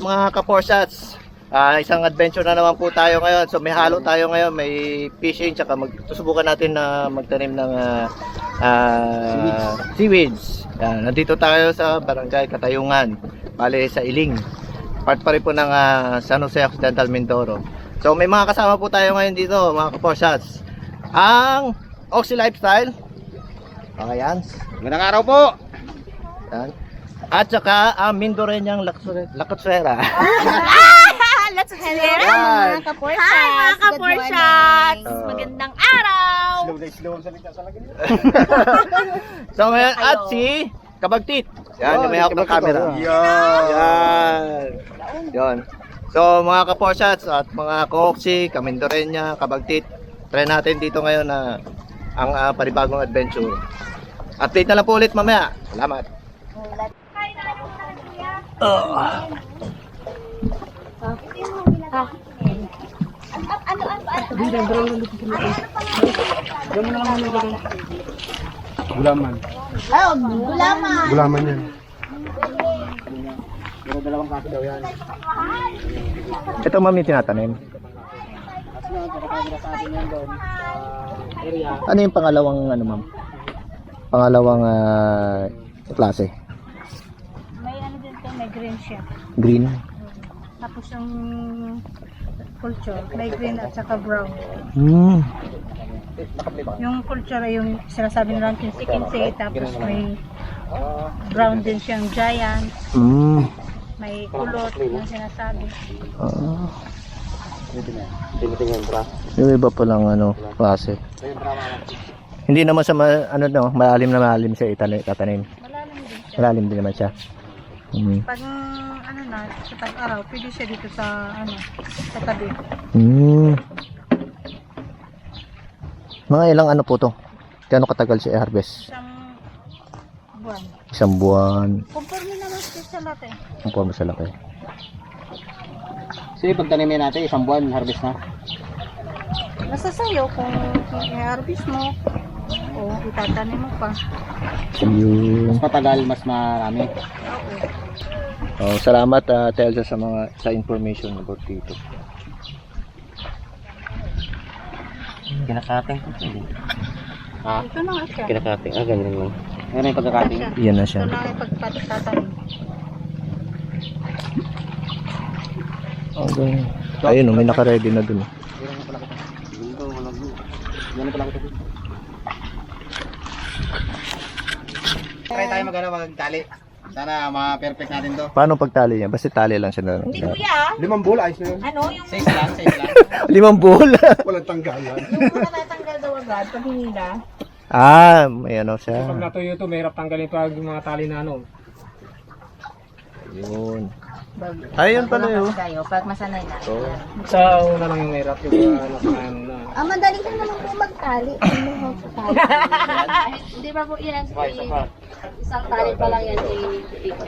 Mga ka-Porsats, ah, isang adventure na naman po tayo ngayon. So may halo tayo ngayon, may fishing, tsaka mag, susubukan natin na magtanim ng ah, ah, seaweeds. Yan, nandito tayo sa Barangay Katayungan, bale sa Iling. Part pa rin po ng ah, San Jose Occidental Mindoro. So may mga kasama po tayo ngayon dito, mga ka-Porsats. Ang Oxy Lifestyle. Okay. Magandang araw po. Yan. At saka ang Mindoreñang Lakotsera. Let's hello Hi. mga kaporsats. Hi mga kaporsats! Oh. Magandang araw! Slow na slow ang salita sa lagi. So ngayon, at si Kabagtit. Yan, yung may hawak ng camera. Yan. Yan. So mga kaporsats at mga koksi, kamindorenya, kabagtit, try natin dito ngayon na ang ah, panibagong adventure. Update na lang po ulit mamaya. Salamat. Oh. Gulaman. Oh, gulaman. Gulaman yan. Ito mami tinatanim. Ano yung pangalawang ano ma'am? Pangalawang ah, klase? May ano din to, may green siya. Green. Tapos yung culture, may green at saka brown. Hmm. Yung culture ay yung sinasabi nilang kinsi-kinsi, tapos may brown din siyang giant, Hmm. may kulot, yung sinasabi. Ah. Yung iba pa lang ano, klase. Hindi naman sa ma- ano no, malalim na malalim siya itali tatanim. Malalim din siya. Malalim din naman siya. Hmm. Pag ano na, sa tag-araw, pwede siya dito sa ano, sa tabi. Hmm. Mga ilang ano po to? Kano katagal siya i-harvest? Isang buwan. Isang buwan. Conforme naman siya sa lahat eh. Puwan sa laki. Sige, pagtanimin natin, isang buwan, harvest na. Nasa sayo kung i-harvest mo o itatanim mo pa. Yung... Mas matagal, mas marami. Oh, salamat uh, Telsa sa mga sa information about dito. Kinakating ko siya. Ha? Ito na nga siya. Kinakating. Ah, ganyan lang. Ganyan yung pagkakating. Yan na Ito siya. lang yung pagpatatanim. Okay. Ayun, oh, may naka-ready na dun. oh. Ganyan pala kita. Try tayo mag-ano, magtali. Sana ma-perfect natin to. Paano pagtali niya? Basta tali lang siya na. Hindi kuya, Limang bola, ayos na yun. ano yung Size lang, size lang. Limang bola. Walang tanggalan. yung una natanggal daw agad pag hinila? ah, may ano siya. Pag natuyo ito, mahirap tanggalin ito yung mga tali na ano. Yun. Ayun pala yun. Tayo, pag masanay na. Sa una lang yung mahirap, yung uh, nasa ano na. Ah, madali lang naman po magtali. Ano mo tali? Hindi ba po yan isang tali pa lang yan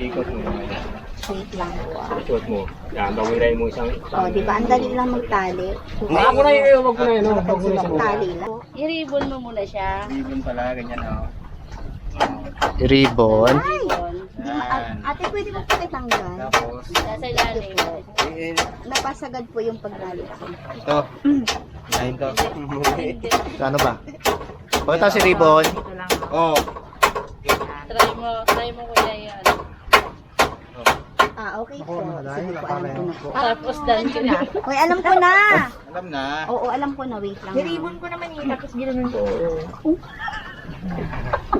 Ikot mo. Wait lang po. ah. Ikot mo. Yan, bawiray mo isang... Oh, di ba? Ang dali lang magtali. Ah, mo na yun, wag mo na yun. Wag mo na isang Tali lang. I-ribbon mo muna siya. Ribbon pala, ganyan oh. Ribbon. Ay! Yan. Ate, pwede mo po itanggal. Tapos, Nasa ilalim. eh, Napasagad po yung pagtali ko. ito. Ayun to. Ano ba? Pagkata si Ribbon. Ito lang. Oh, Try mo, try mo kuya yan. Ah, okay po. Sige po, alam ko na po. Tapos done ka na. Hoy, alam ko na! alam na. Oo, alam ko na. Wait lang. I-ribbon ko naman yun, tapos ginanon ko.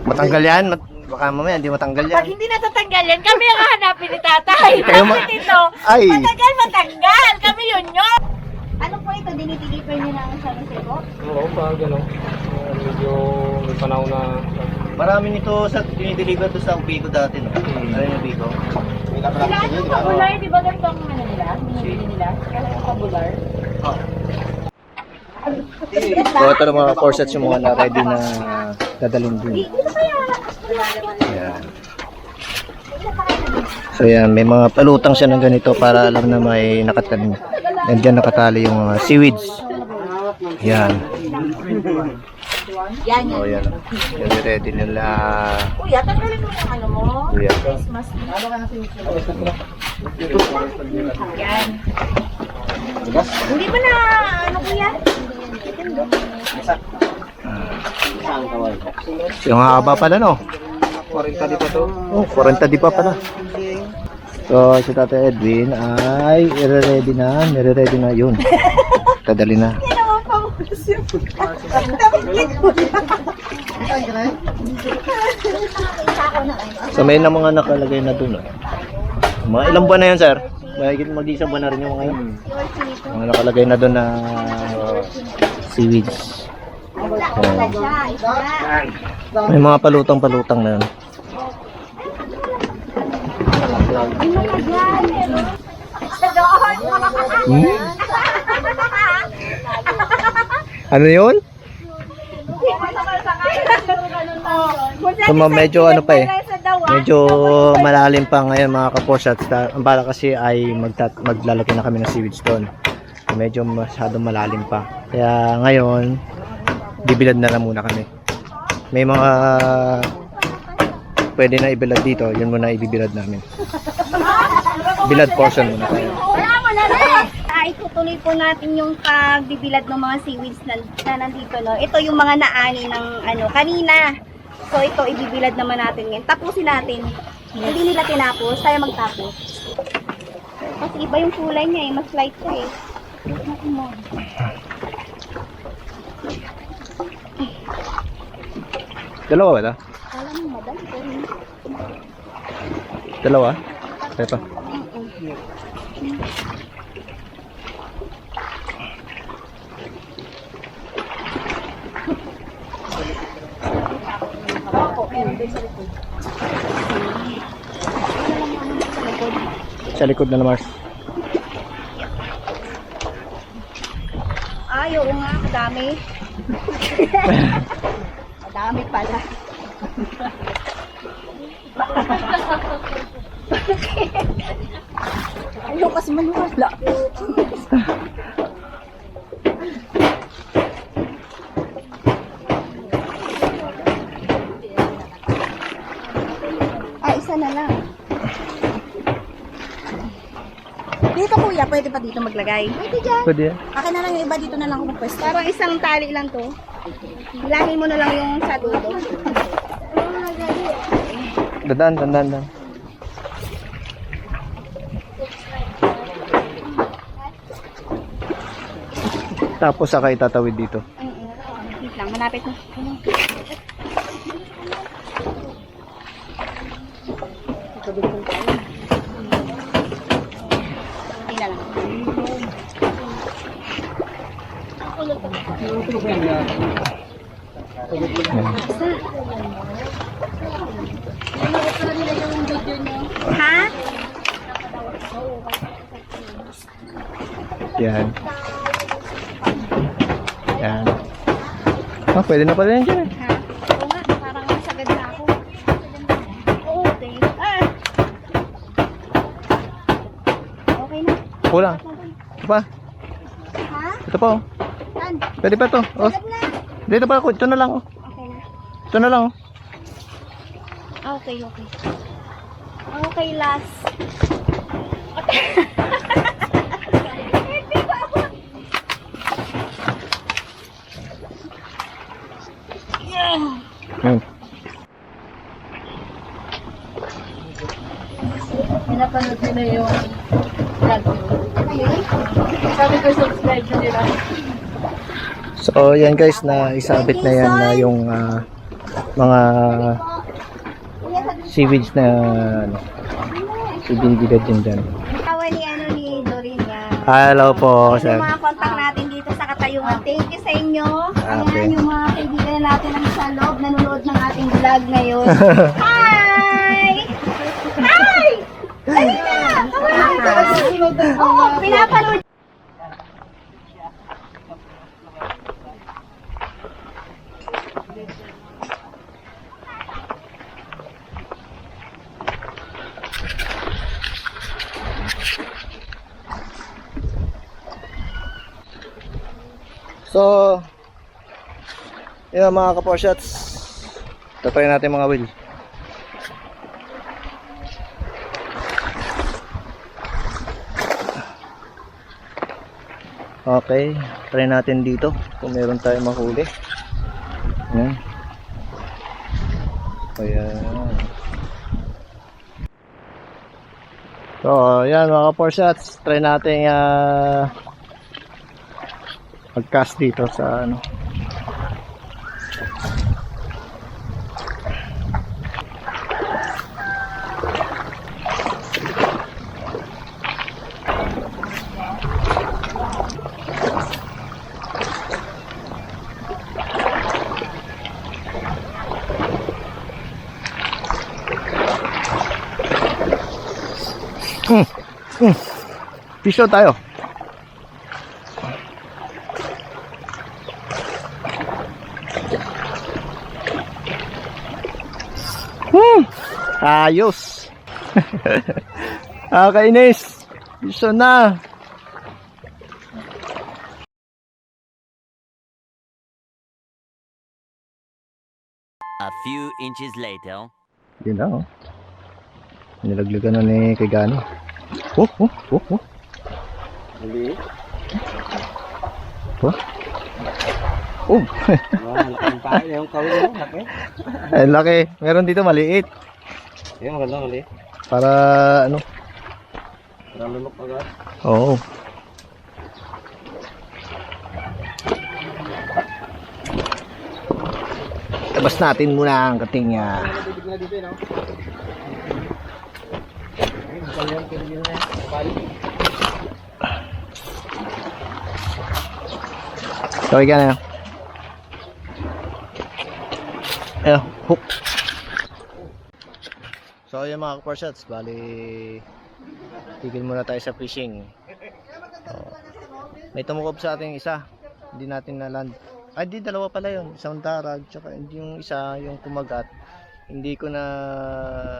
Matanggal yan. Mat- baka mamaya hindi matanggal Pag yan. hindi natatanggal yan, kami ang hahanapin ni tatay. Kayo ma- Bakit ito? Ay! Matagal, matanggal. Kami yun yun. Ano po ito? Dinitiliper niyo na ang sabi ko? Oo, pag ano. uh, medyo may panahon na... Marami nito sa dinideliver to sa Bigo dati. No? Ano yung Bigo? Wala pala Sila ano yun, di ba? kabular, di ba ganito ang ano nila? Binibili nila? Kaya yung kabular. So ito ng mga corsets yung mga na ready na dadalhin dun. Ayan. So yan, may mga palutang siya ng ganito para alam na may nakatanim. Nandiyan nakatali yung mga seaweeds. Yan. Yan, O yan. Yan ready nila. Kuya, tanggalin mo yung ano mo. Kuya. Christmas. Yan. Hindi ba na, ano kuya? Yung haba pala no. 40 di pa to. Oh, 40 di pa pala. So, si Tata Edwin ay i-ready na, nire-ready na yun. Kadali na. So, may na mga nakalagay na dun. Oh. Mga ilang buwan na yan, sir? Mahigit mag-isang buwan na rin yung mga yun. Mga nakalagay na dun na seaweeds. Ayan. May mga palutang-palutang na yun. Hmm? Ano yun? So, ma- medyo ano pa eh. Medyo malalim pa ngayon mga kaposat. Ang bala kasi ay magtat maglalagay na kami ng seaweeds doon. So, medyo masyadong malalim pa. Kaya ngayon, bibilad na lang muna kami. May mga pwede na ibilad dito, yun muna ibibilad namin. Bilad portion muna tayo. Ay, tutuloy po natin yung pagbibilad ng mga seaweeds na, na nandito, no? Ito yung mga naani ng ano, kanina. So, ito, ibibilad naman natin ngayon. Tapusin natin. Hindi nila tinapos, tayo magtapos. Kasi iba yung kulay niya eh, mas light siya eh. Mo. Dalawa ba ito? Dalawa? Pa. Sa likod na naman. Ay, oo nga, madami. madami pala. Ayaw kasi maniwala. ah, isa na lang. Dito kuya, pwede pa dito maglagay? Pwede dyan. Pwede yan. Akin na lang yung iba dito na lang ako pwesto. Parang isang tali lang to. Bilangin mo na lang yung sa dulo. Dandan, dandan, dandan. Tapos saka itatawid dito. Wait lang, malapit na. Na lang. Ha? Yan. Yan. Ah, pwede na pala yan dyan eh. Ha? Oo nga, parang masagad na ako. Oo, okay. Ah! Okay na. Kulang. Ito pa. Ha? Ito pa oh. Saan? Pwede pa to. Oh, dito pa ako. Ito na lang oh. Okay na. Ito na lang oh. Ah, Okay, okay. Okay, last. Hindi ba ako? Yan. Pinapanood nila yung vlog. Sabi ko subscribe na nila. So, yan guys, na isabit na yan na yung ah, mga seaweeds na ano, ibinibigay din dyan. Tawa ni ano ni Doreen yan. Hello po, sir. Yung mga contact natin dito sa Katayungan. Thank you sa inyo. Okay. Ayan yung mga kaibigan natin ang sa loob nanonood ng ating vlog ngayon. Hi! Hi! Ayun na! Oo, pinapanood So, yun mga kapower shots. Tatry natin mga wheel. Okay, try natin dito kung meron tayong mahuli. Ayan. Ayan. So, ayan mga 4 shots. Try natin uh, mag-cast dito sa ano. Pisyo tayo. Ayos. Nakakainis. Pisyo na. A few inches later. Yun na, oh. Nilaglagan na ni Kagani. Oh, oh, oh, oh. Mali. Oh. Oh, ay laki. Meron dito maliit. Yan, maganda mali. Para ano? Para lunok agad. Oo. Labas natin muna ang kating uh, Sorry ka na. Ayun, So yung mga core shots, bali tigil muna tayo sa fishing. Oh. May tumukob sa ating isa. Hindi natin na land. Ay, di dalawa pala yun. Isang darag, tsaka yung isa, yung kumagat. Hindi ko na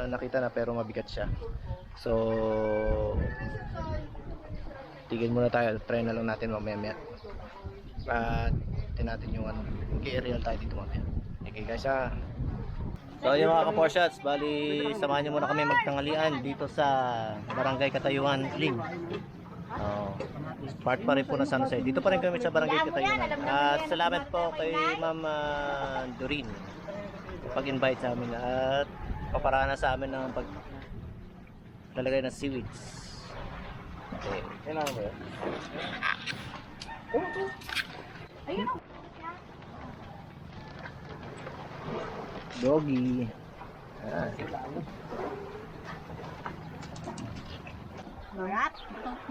nakita na pero mabigat siya. So, tigil muna tayo. Try na lang natin mamaya maya. At natin yung ano. Mag-aerial tayo dito mamaya. Okay guys ah. So yung mga ka shots, bali samahan niyo muna kami magtanghalian dito sa Barangay Katayuan, Ling. Oh, part pa rin po ng San Jose. Dito pa rin kami sa Barangay Katayuan. At salamat po kay Ma'am ah, Doreen pag-invite sa amin at paparana sa amin ng pag lalagay ng seaweeds. Okay. Kailangan ba yun? Doggy. Ah.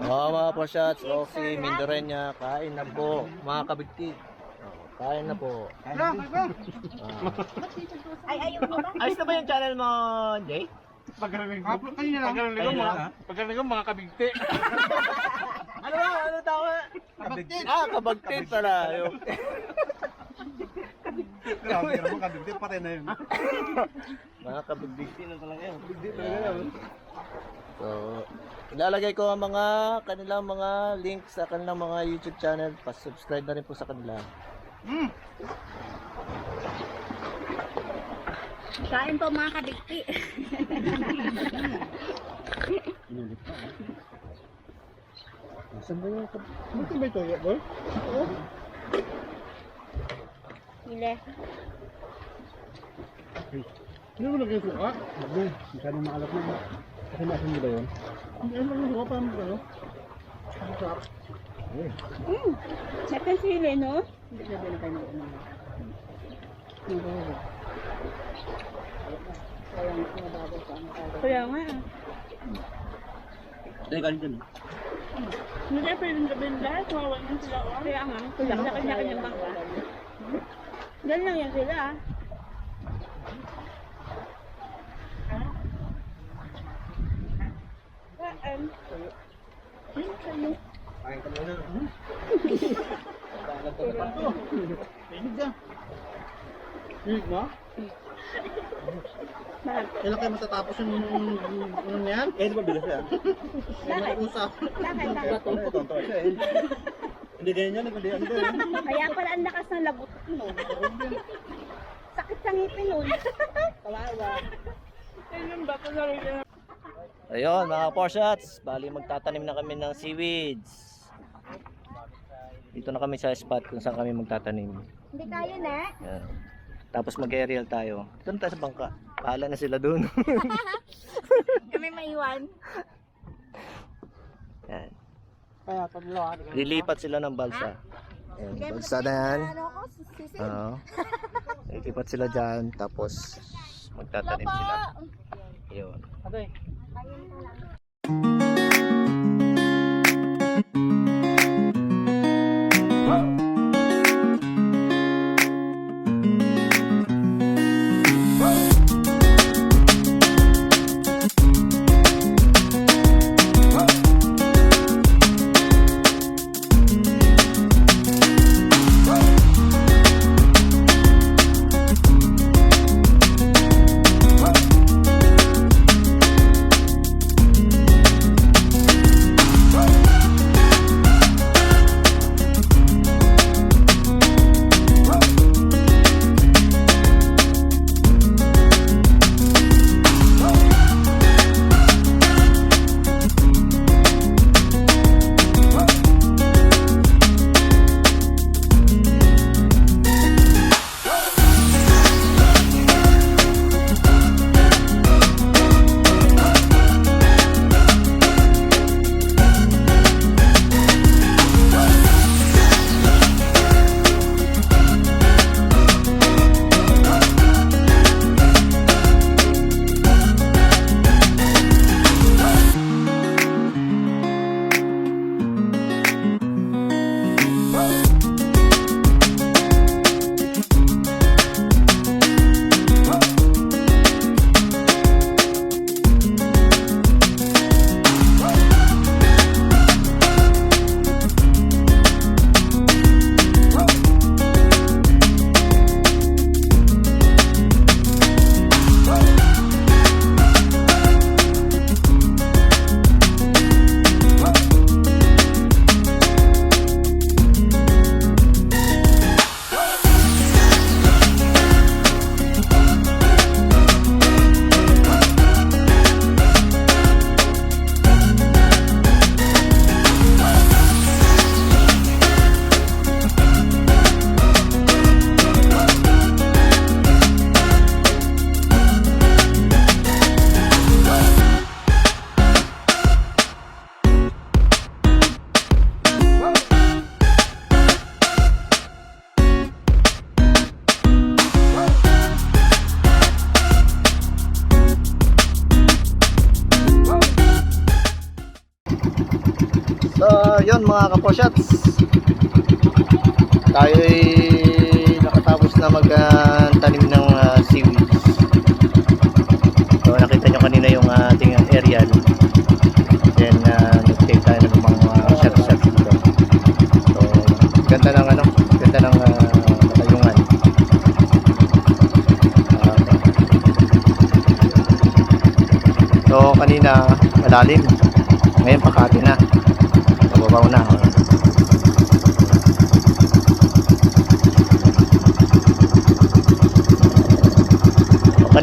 Oo mga po shots, Roxy, Mindorenya, kain na po. Mga kabigtig. Oh, kain na po. Ah. Ay, ayun mo ba? Ayos na ba yung channel mo, Jay? Pagkarinig ko. Pagkarinig ko mga, pagkarinig ko mga kabigti. Ano ba? Ano tawag? Kabigtit. Ah, kabagtit pala. Yung... Grabe ka naman kabigti. Patay na yun. Mga kabigtig na talaga yun. So, ilalagay ko ang mga kanilang mga links sa kanilang mga YouTube channel. Pa-subscribe na rin po sa kanila. Kain po mga kadikti. Saan ba yung Buti ba ito, boy? Mile. Hindi mo lagay suka? Hindi. Masyado maalat na. Kasi maasin mo ba yun? Hindi mo lagay suka. Paano ba yun? Second sili, no? Kaya nga. Hindi, kanin dyan. Hindi pwede gawin lahat. Kawawa naman sila. Kaya nga. Kaya nga kanya-kanyang bangka. Diyan lang yan sila. ah. Saan? Ayun sa'yo. Kain ka muna. Pinig ka. Pinig mo? Bakit? Kailan kayo matatapos yung ano yan? Eh, di ba bilis yan? Bakit? Bakit? Bakit? Tonto siya eh. Hindi ganyan yan, hindi ano. Kaya pala ang lakas ng lagot mo. Sakit sa ngipin nun. Kawawa. Ayun, mga four shots. Bali, magtatanim na kami ng seaweeds. Dito na kami sa spot kung saan kami magtatanim. Hindi kaya na. Yan. Tapos mag-aerial tayo. Doon tayo sa bangka. Pahala na sila doon. Kami maiwan. Kaya ah. Lilipat sila ng balsa. Yan, balsa na yan. Ano. Oo. Lilipat sila dyan. Tapos magtatanim sila. Yun. Aday. So, yung ating aerial. Then, uh, nag-take tayo ng mga shot shot dito. So, ganda ng ano, ganda ng uh, katayungan. Ah, so, kanina malalim. Ngayon pakati na. Mababaw na.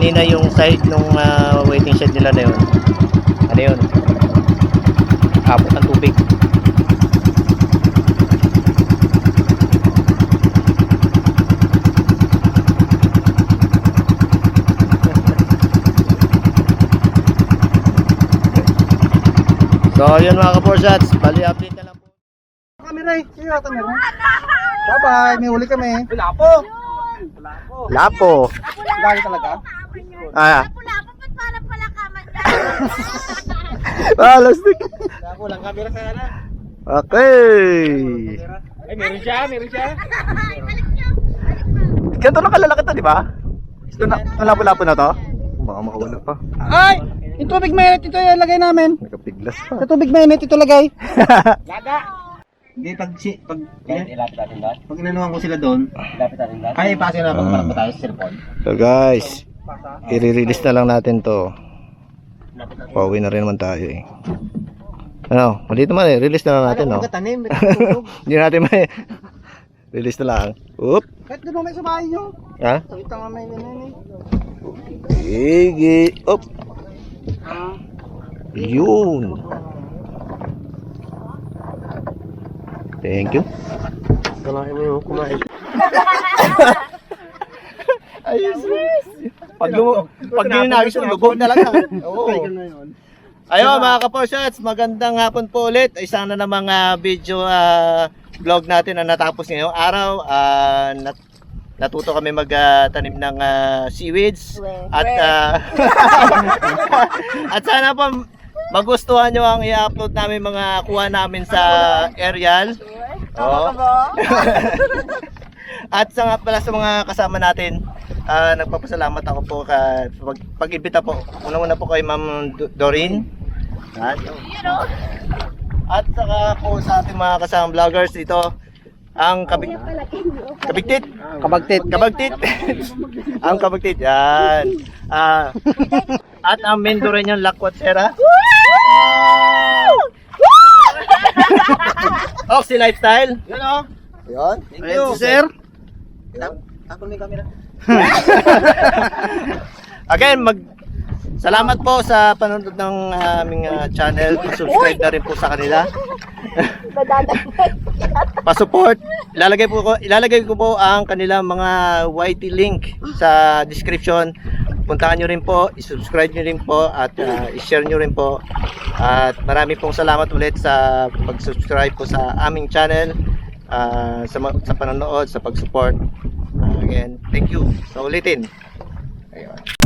Kanina yung side nung ah, waiting shed nila na yun. Ano yun? Abot ng tubig. So, yun mga ka-4shots. Bali, update na lang po. Camera eh. Sige ata meron. Bye-bye. May uli kami. Wala po. Lapo. Dali talaga. Ah, Wala pa ba't parang pala kaman ah lastik. Wala po lang camera sa na. Okay. Ay, meron siya. Meron siya. Ganito na kalalaki to, di ba? Ito na, lapo-lapo na to? Baka makawala pa. Ay! Yung tubig mainit ito yung lagay namin. Nakapiglas pa. Sa tubig mainit ito lagay. Lada! Hindi, pag, si, pag, ilapit natin doon? Pag inanuhan ko sila doon, ilapit natin doon? Kaya ipasa na pag marap tayo sa cellphone. So guys, i-release na lang natin to. Pauwi na rin naman tayo eh. Ano, mali naman eh, release na lang natin no. Hindi natin may release na lang. Oop. Kahit doon may bahay nyo. Ha? Sakita nga may ganyan eh. Sige. Op. Yun. Thank you. Kalahin mo yung kumain. Ayos. Pag, lumo, pag dinagis yung lubog talaga. Oo. Ayun mga kaporshots, magandang hapon po ulit. Isang na namang ah, video ah, vlog natin na natapos ngayong araw. Ah, nat- natuto kami magtanim ng ah, seaweeds. At ah, at sana po magustuhan nyo ang i-upload namin mga kuha namin sa aerial. Oo. At sa nga pala sa mga kasama natin, ah, nagpapasalamat ako po ka pag, pag-imbita po. Una-una po kay Ma'am Do- Doreen. At, at saka po sa ating mga kasamang vloggers dito, ang kabig kabigtit. Kabagtit. Kabagtit. ang kabagtit. Yan. Ah, at ang mendo rin yung Lakwatsera. Oxy Lifestyle. Yun o. Yun. Thank you. si Sir. Tapon mo yung camera. Again, mag Salamat po sa panonood ng aming ah, channel. Subscribe na rin po sa kanila. Pa-support. Ilalagay po ko ilalagay ko po ang kanilang mga YT link sa description. Puntahan niyo rin po, i-subscribe niyo rin po at ah, i-share niyo rin po. At marami pong salamat ulit sa pag-subscribe po sa aming channel. ah, sa, sa panonood, sa pag-support. Again, thank you. So ulitin. Ayun.